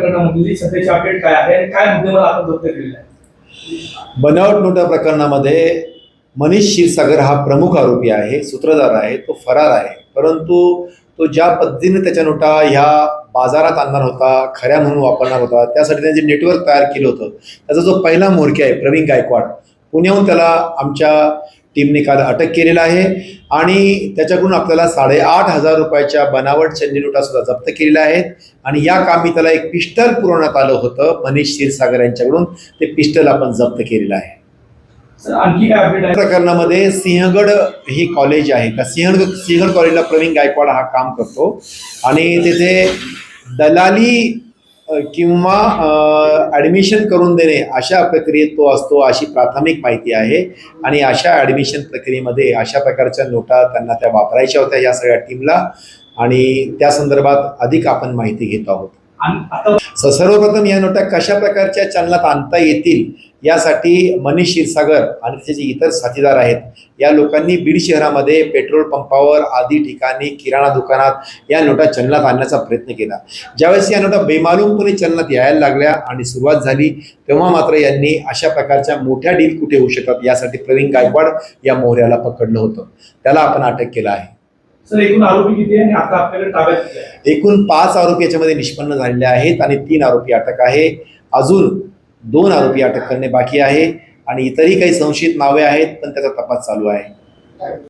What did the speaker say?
प्रकरणामधली सध्याची अपडेट काय आहे आणि काय मुद्दे मला आपण जप्त केलेले आहे बनावट नोटा प्रकरणामध्ये मनीष क्षीरसागर हा प्रमुख आरोपी आहे सूत्रधार आहे तो फरार आहे. परंतु तो ज्या पद्धतीने त्याच्या नोटा ह्या बाजारात आणणार होता खऱ्या म्हणून वापरणार होता त्यासाठी त्यांनी जे नेटवर्क तयार केलं होतं त्याचा जो पहिला म्होरके आहे प्रवीण गायकवाड पुण्याहून त्याला आमच्या टीमने काल अटक केलेला आहे. आणि त्याच्याकडून आपल्याला साडेआठ हजार रुपयाच्या बनावट चंदी नोटा सुद्धा जप्त केलेल्या आहेत. आणि या कामी त्याला एक पिस्टल पुरवण्यात आलं होतं. मनीष क्षीरसागर यांच्याकडून ते पिस्टल आपण जप्त केलेलं आहे. प्रकरणामध्ये सिंहगड ही कॉलेज आहे का? सिंहगड सिंहगड कॉलेजला प्रवीण गायकवाड हा काम करतो. आणि तिथे दलाली किंवा ॲडमिशन करून देणे अशा प्रक्रियेत तो असतो अशी प्राथमिक माहिती आहे. आणि अशा ॲडमिशन प्रक्रियेमध्ये अशा प्रकारच्या नोटा त्यांना त्या वापरायच्या होत्या या सगळ्या टीमला आणि त्या संदर्भात अधिक आपण माहिती घेत आहोत. सर्वप्रथम या नोटा कशा प्रकारच्या चलनात आणता येतील यासाठी मनीष क्षीरसागर आणि त्याचे जे इतर साथीदार आहेत या लोकांनी बीड शहरामध्ये पेट्रोल पंपावर आदी ठिकाणी किराणा दुकानात या नोटा चलनात आणण्याचा प्रयत्न केला. ज्यावेळेस या नोटा बेमालूमपणे चलनात यायला लागल्या आणि सुरुवात झाली तेव्हा मात्र यांनी अशा प्रकारच्या मोठ्या डील कुठे होऊ शकतात यासाठी प्रवीण गायकवाड या मोहऱ्याला पकडलं होतं. त्याला आपण अटक केलं आहे. सर एकूण आरोपी किती आहे आणि आता आपल्याकडे ताब्यात किती आहे? एकूण पाच आरोपी याच्यामध्ये निष्पन्न झालेले आहेत आणि तीन आरोपी अटक आहे. अजून दोन आरोपी अटक करणे बाकी आहे आणि इतरही काही संशयित नावे आहेत पण त्याचा तपास चालू आहे.